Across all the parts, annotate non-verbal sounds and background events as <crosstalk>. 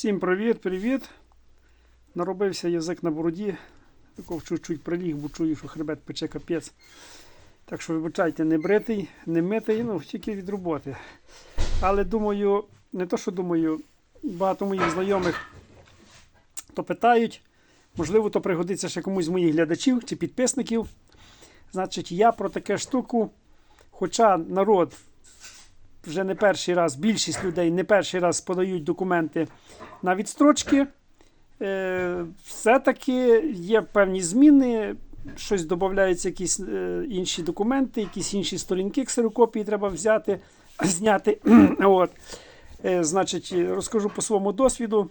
Всім привіт-привіт. Наробився язик на бороді. Таков чуть-чуть приліг, бо чую, що хребет пече капець. Так що, вибачайте, не бритий, не митий, ну, тільки від роботи. Але думаю, не то, що думаю, багато моїх знайомих то питають. Можливо, то пригодиться ще комусь з моїх глядачів чи підписників. Значить, я про таке штуку, хоча народ вже не перший раз, більшість людей не перший раз подають документи на відстрочки. Е, все-таки є певні зміни, щось додаються якісь е, інші документи, якісь інші сторінки ксерокопії треба взяти, зняти. <clears throat> От. Е, значить, розкажу по своєму досвіду.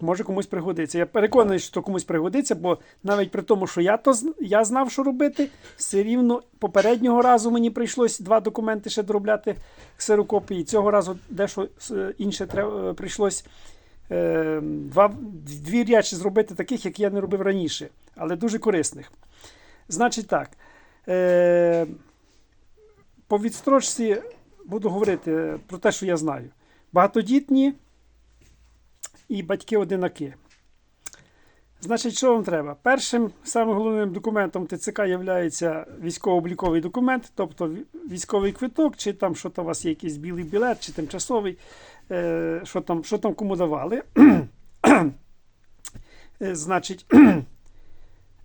Може комусь пригодиться. Я переконаний, що комусь пригодиться, бо навіть при тому, що я то я знав, що робити, все рівно попереднього разу мені прийшлось два документи ще доробляти ксерокопії. Цього разу дещо е, інше треба, прийшлось е, два, дві речі зробити таких, як я не робив раніше, але дуже корисних. Значить так. Е, по відстрочці буду говорити про те, що я знаю. Багатодітні і батьки-одинаки. Значить, що вам треба? Першим самим головним документом ТЦК є військово-обліковий документ, тобто військовий квиток, чи там що там у вас є якийсь білий білет, чи тимчасовий, е, що, там, що там кому давали. Е, Значить,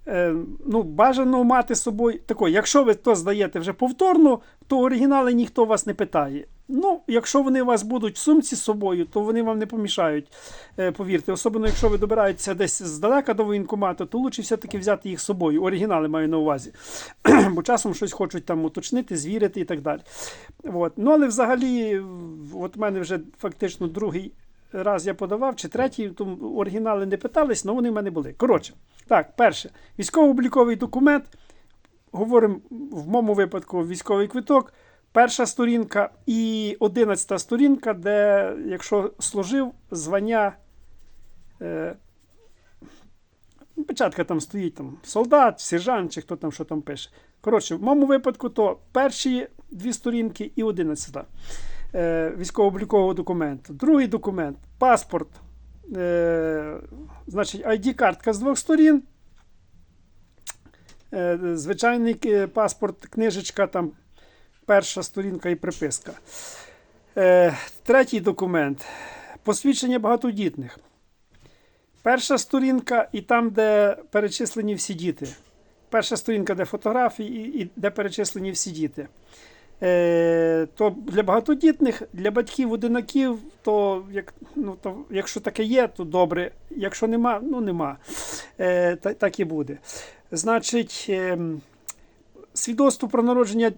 е, ну, бажано мати з собою тако, якщо ви то здаєте вже повторно, то оригінали ніхто вас не питає. Ну, якщо вони у вас будуть в сумці з собою, то вони вам не помішають, е, повірте. Особливо, якщо ви добираєтеся десь здалека до воєнкомату, то лучше все-таки взяти їх з собою. Оригінали маю на увазі. <clears throat> Бо часом щось хочуть там уточнити, звірити і так далі. От. Ну, але взагалі, от в мене вже фактично другий раз я подавав, чи третій, то оригінали не питались, але вони в мене були. Коротше, так, перше, військово-обліковий документ. Говоримо в моєму випадку військовий квиток. Перша сторінка і одинадцята сторінка, де, якщо служив, звання. Е, печатка там стоїть там солдат, сержант, чи хто там що там пише. Коротше, в моєму випадку то перші дві сторінки і одинадцята е, військово-облікового документу. Другий документ паспорт. Е, значить, ID-картка з двох сторін. Е, звичайний е, паспорт, книжечка, там перша сторінка і приписка. Е, третій документ посвідчення багатодітних. Перша сторінка і там, де перечислені всі діти. Перша сторінка, де фотографії, і, де перечислені всі діти. Е, то для багатодітних, для батьків одинаків, то, як, ну, то якщо таке є, то добре. Якщо нема, ну нема. Е, та, так і буде. Значить, ем, свідоцтво про народження.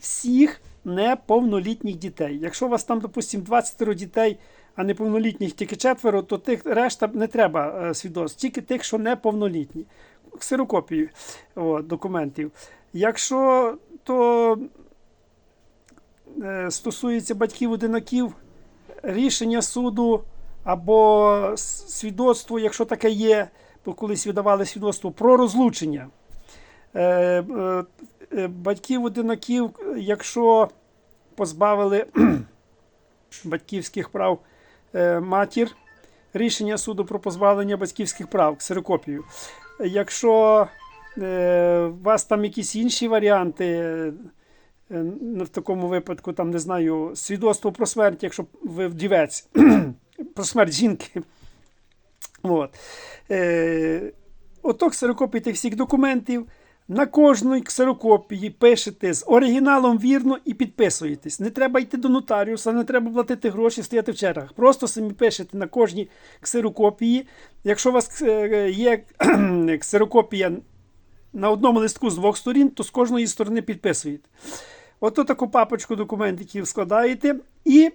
Всіх неповнолітніх дітей. Якщо у вас там, допустимо, 20 дітей, а неповнолітніх тільки четверо, то тих решта не треба е, свідоцтв, тільки тих, що неповнолітні. Ксерокопії о, документів. Якщо то е, стосується батьків-одинаків, рішення суду або свідоцтво, якщо таке є, бо колись видавали свідоцтво про розлучення. Е, е, е, Батьків-одинаків, якщо позбавили <clears throat> батьківських прав матір, рішення суду про позбавлення батьківських прав, ксерокопію. Якщо у вас там якісь інші варіанти, ну, в такому випадку, там, не знаю, свідоцтво про смерть, якщо ви вдівець, <clears throat> про смерть жінки. От. Е, ото ксерокопії тих всіх документів. На кожній ксерокопії пишете з оригіналом вірно і підписуєтесь. Не треба йти до нотаріуса, не треба платити гроші, стояти в чергах. Просто самі пишете на кожній ксерокопії. Якщо у вас е, є ксерокопія на одному листку з двох сторін, то з кожної сторони підписуєте. Ото таку папочку документиків складаєте і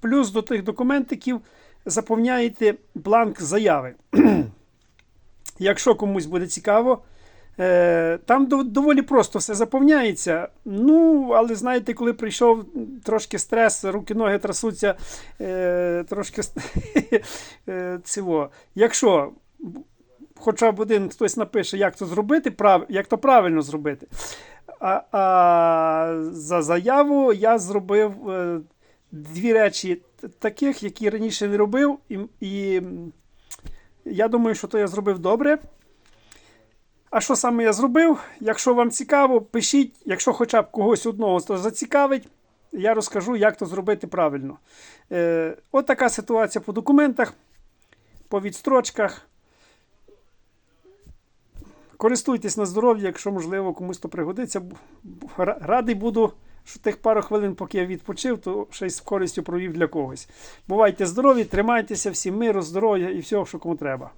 плюс до тих документиків заповняєте бланк заяви. <clears throat> Якщо комусь буде цікаво, там доволі просто все заповняється. Ну, але знаєте, коли прийшов трошки стрес, руки, ноги трасуться, е, трошки <laughs> е, цього. Якщо хоча б один хтось напише, як то зробити, як то правильно зробити. А, а за заяву я зробив е, дві речі таких, які раніше не робив, і, і я думаю, що то я зробив добре. А що саме я зробив? Якщо вам цікаво, пишіть, якщо хоча б когось одного то зацікавить, я розкажу, як то зробити правильно. Е, от така ситуація по документах, по відстрочках. Користуйтесь на здоров'я, якщо можливо комусь то пригодиться. Радий буду, що тих пару хвилин, поки я відпочив, то й з користю провів для когось. Бувайте здорові, тримайтеся, всім миру, здоров'я і всього, що кому треба.